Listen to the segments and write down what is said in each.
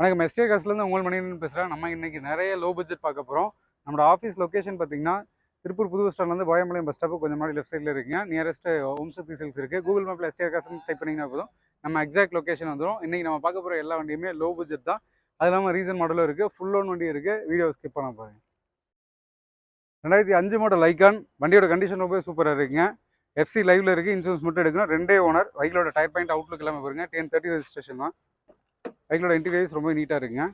வணக்கம். எஸ்டே காசுலேருந்து உங்கள் மணின்னு பேசுகிறேன் நம்ம இன்னைக்கு நிறைய லோ பட்ஜெட் பார்க்க போகிறோம் நம்மளோட ஆஃபீஸ் லொக்கேஷன் பார்த்தீங்கன்னா திருப்பூர் புது பஸ் ஸ்டாண்ட்லேருந்து போயம்பாளையம் பஸ் ஸ்டாப்பு கொஞ்சம் மாதிரி லெஃப்ட் சைடில் இருக்குங்க. நியரஸ்ட் ஓம் சக்தி சில்க்ஸ் இருக்குது கூகுள் மேப்பில் எஸ்டே காசுன்னு டைப் பண்ணிங்கன்னா போதும். நம்ம எக்ஸாக்ட் லொக்கேஷன் வந்துடும் இன்றைக்கி நம்ம பார்க்க போகிற எல்லா வண்டியுமே லோ பட்ஜெட் தான். அது இல்லாமல் ரீசன் மாடலும் இருக்குது ஃபுல் லோன் வண்டி இருக்குது வீடியோ ஸ்கிப் பண்ண பாருங்க ரெண்டாயிரத்தி அஞ்சு மாடல் லைக்கான் வண்டியோட கண்டிஷன் ரொம்ப சூப்பராக இருக்குங்க. எஃப்சி லைவ்ல இருக்குது இன்சூரன்ஸ் மட்டும் எடுக்கணும். ரெண்டே ஓனர் வைக்கிலோட டயர் பாயிண்ட் அவுட்லுக்கு எல்லாமே பாருங்க. டென் தேர்ட்டி ரெஜிஸ்ட்ரேஷன் தான். பைக்கிலோட இன்டீரியர்ஸ் ரொம்ப நீட்டாக இருக்குங்க.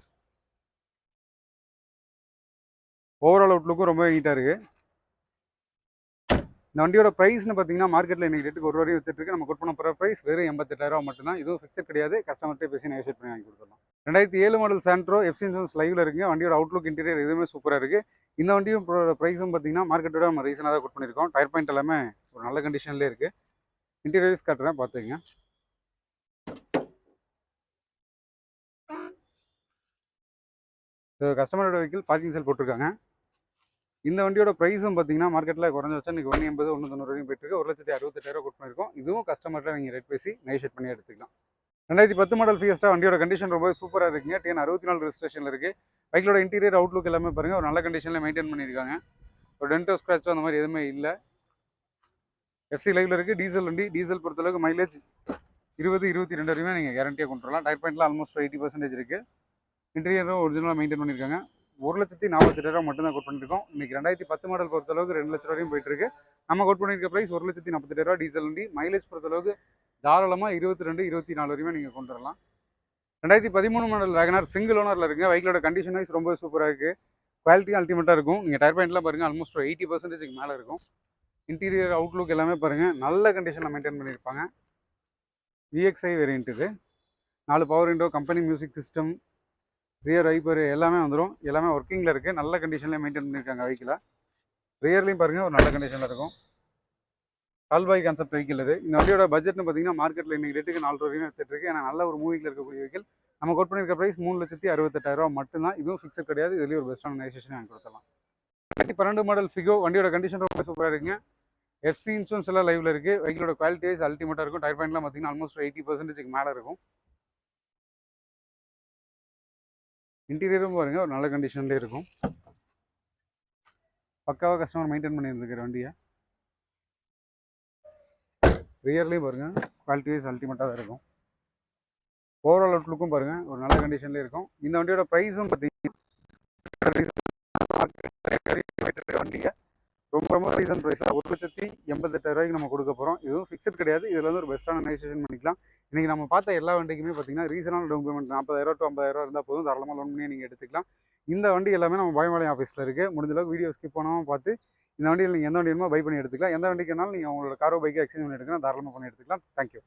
ஓவரால் அவுட்லுக்கும் ரொம்ப நீட்டாக இருக்குது இந்த வண்டியோட ப்ரைஸ்னு பார்த்தீங்கன்னா மார்க்கெட்டில் இன்றைக்கி ரேட்டுக்கு ஒரு வரையும் வித்துட்டு இருக்கு. நம்ம கொடுப்பன பண்ண போகிற ப்ரைஸ் வெறும் எண்பத்தெட்டாயிரம் மட்டும்தான். இதுவும் ஃபிக்ஸட் கிடையாது. கஸ்டமர்கிட்ட பேசி நெகோஷியேட் பண்ணி வாங்கி கொடுத்துடலாம். ரெண்டாயிரத்தி ஏழு மாடல் சாண்ட்ரோ எஃப்சி லைவில் இருக்குங்க. வண்டியோட அவுட்லுக் இன்டீரியர் எதுவுமே சூப்பராக இருக்குது இந்த வண்டியும் ப்ரைஸும் பார்த்தீங்கன்னா மார்க்கெட்டோட நம்ம ரீசனாக தான் கொட் பண்ணியிருக்கோம். டயர் பாயிண்ட் எல்லாமே ஒரு நல்ல கண்டிஷன்லேயே இருக்குது இன்டீரியர்ஸ் காட்டுறேன் பார்த்துக்கங்க கஸ்டமரோட வெஹிக்கிள் பார்க்கிங் செல் போட்டிருக்காங்க. இந்த வண்டியோட ப்ரைஸும் பார்த்தீங்கன்னா மார்க்கெட்டில் குறைஞ்ச இன்றைக்கி ஒன்று எண்பது ஒன்று தொண்ணூறு வரைக்கும் போயிட்டு இருக்கு ஒரு லட்சத்தி அறுபத்தெட்டாயிரம் கொட் பண்ணியிருக்கோம் இதுவும் கஸ்டமர்கிட்ட நீங்கள் ரேட் பேசி நெகோஷியேட் பண்ணி எடுத்துக்கலாம். ரெண்டாயிரத்தி பத்து மாடல் ஃபியஸ்டா வண்டியோட கண்டிஷன் ரொம்ப சூப்பராக இருக்குங்க. டிஎன் அறுபத்தி நாலு ரெஜிஸ்ட்ரேஷனில் இருக்குது பைக்கிலோட இன்டீரியர் அவுட்லுக் எல்லாமே பாருங்கள் ஒரு நல்ல கண்டிஷனில் மெயின்டைன் பண்ணியிருக்காங்க. ஒரு டென்டோ ஸ்க்ராச்சோ அந்த மாதிரி எதுவுமே இல்லை. எஃப்சி லைவில் இருக்குது டீசல் வண்டி. டீசல் பொறுத்தளவுக்கு மைலேஜ் இருபது இருபத்தி ரெண்டு வரையுமே நீங்கள் கேரண்டியாக கொண்டு வரலாம். டயர் பாயிண்ட்லாம் ஆல்மோஸ்ட் எயிட்டி பர்சன்டேஜ் இருக்குது இன்டீரியரும் ஒரிஜினலாக மெயின்டைன் பண்ணியிருக்காங்க. ஒரு லட்சத்தி நாற்பத்தெட்டாயிரம் மட்டும் தான் கோட் பண்ணியிருக்கோம். இன்னைக்கு ரெண்டாயிரத்தி பத்து மாடல் பொறுத்தளவுக்கு ரெண்டு லட்ச வரையும் போயிட்டு இருக்கு நம்ம கோட் பண்ணியிருக்க ப்ரைஸ் ஒரு லட்சத்தி நாற்பத்தெட்டாயிரம் டீசல் வண்டி. மைலேஜ் பொறுத்தளவுக்கு தாராளமாக இருபத்தி ரெண்டு இருபத்தி நாலு வரையுமே நீங்கள் கொண்டு வரலாம். ரெண்டாயிரத்தி பதிமூணு மாடல் வேகனார் சிங்கிள் ஓனரில் இருக்குங்க. பைக்கோட கண்டிஷன் வைஸ் ரொம்ப சூப்பராக இருக்குது குவாலிட்டியும் அல்டிமேட்டாக இருக்கும். நீங்கள் டயர் பாயிண்ட்லாம் பாருங்கள் ஆல்மோஸ்ட் ஒரு எயிட்டி பர்சன்டேஜ்க்கு மேலே இருக்கும். இன்டீரியர் அவுட்லுக் எல்லாமே பாருங்கள் நல்ல கண்டிஷனில் மெயின்டைன் பண்ணியிருப்பாங்க. விஎக்ஸ்ஐ வேரியன்ட் இது. நாலு power window company music system rear wiper எல்லாமே வந்துடும் எல்லாமே ஒர்க்கிங்கில் இருக்குது நல்ல கண்டிஷனில் மெயின்டைன் பண்ணியிருக்காங்க வெஹிக்கிளை ரியர்லையும் பாருங்கள் ஒரு நல்ல கண்டிஷனில் இருக்கும். கால்பாய் கான்செப்ட் வெஹிக்கிள் இது. இந்த வண்டியோட பட்ஜெட்னு பார்த்தீங்கன்னா மார்க்கெட்டில் இன்னைக்கு ரேட்டுக்கு நாலு ரூபாய் எடுத்துட்டு இருக்கு. ஏன்னா நல்ல ஒரு மூவிங்கில் இருக்கக்கூடிய வெஹிக்கிள் நம்ம கோட் பண்ணியிருக்க ப்ரைஸ் மூணு லட்சத்தி அறுபத்தெட்டாயிரம் மட்டும்தான். இதுவும் ஃபிக்ஸட் கிடையாது. இதுலேயும் ஒரு பெஸ்ட்டான நெகோசியேஷன் வாங்கி கொடுத்தலாம் ரெண்டாயிரத்தி பன்னெண்டு மாடல் ஃபிகோ வண்டியோட கண்டிஷன் ரொம்ப சூப்பராக இருக்குங்க. எஃப்சி இன்சூரன்ஸ் எல்லாம் லைவ்ல இருக்குது வெஹிக்கிளோட குவாலிட்டி வைஸ் அல்டிமேட்டாக இருக்கும் டயர் பாயிண்ட்லாம் பார்த்தீங்கன்னா ஆல்மோஸ்ட் எயிட்டி பர்சன்டேஜ்க்கு மேலே இருக்கும். இன்டீரியரும் பாருங்க ஒரு நல்ல கண்டிஷன்லேயே இருக்கும். பக்காவாக கஸ்டமர் மெயின்டைன் பண்ணியிருந்துருக்கிற வண்டியை. ரியர்லேயும் பாருங்க குவாலிட்டி வைஸ் அல்டிமேட்டாக தான் இருக்கும். ஓவரால் அவுட்லுக்கும் பாருங்கள் ஒரு நல்ல கண்டிஷன்லேயே இருக்கும். இந்த வண்டியோட ப்ரைஸும் பார்த்தீங்கன்னா வண்டியை ரொம்ப ரீசன் ப்ரைஸாக ஒரு லட்சத்தி எண்பத்தெட்டு ரூபாய்க்கு நம்ம கொடுக்க போகிறோம் இதுவும் ஃபிக்ஸட் கிடையாது. இதில் வந்து ஒரு பெஸ்ட்டான நெகோசியேஷன் பண்ணிக்கலாம். இன்றைக்கி நம்ம பார்த்த எல்லா வண்டிக்குமே பார்த்தீங்கன்னா ரீசனான டவுன் பேமெண்ட் நாற்பதாயிரம் டு ஐம்பதாயிரம் இருந்தால் போதும். தாராளமாக லோன் பண்ணி நீங்கள் எடுத்துக்கலாம். இந்த வண்டி எல்லாமே நம்ம பயமாலயம் ஆஃபீஸில் இருக்குது முடிஞ்சளவுக்கு வீடியோ ஸ்கிப் பண்ணாமல் பார்த்து இந்த வண்டியில் நீங்கள் எந்த வண்டி பை பண்ணி எடுத்துக்கலாம். எந்த வண்டிக்குனாலும் நீங்கள் உங்களோட காரோ பைக்கை எக்ஸ்சேஞ்ச் பண்ணி எடுக்கலாம் தாராளமாக பண்ணி எடுத்துக்கலாம். தேங்க்யூ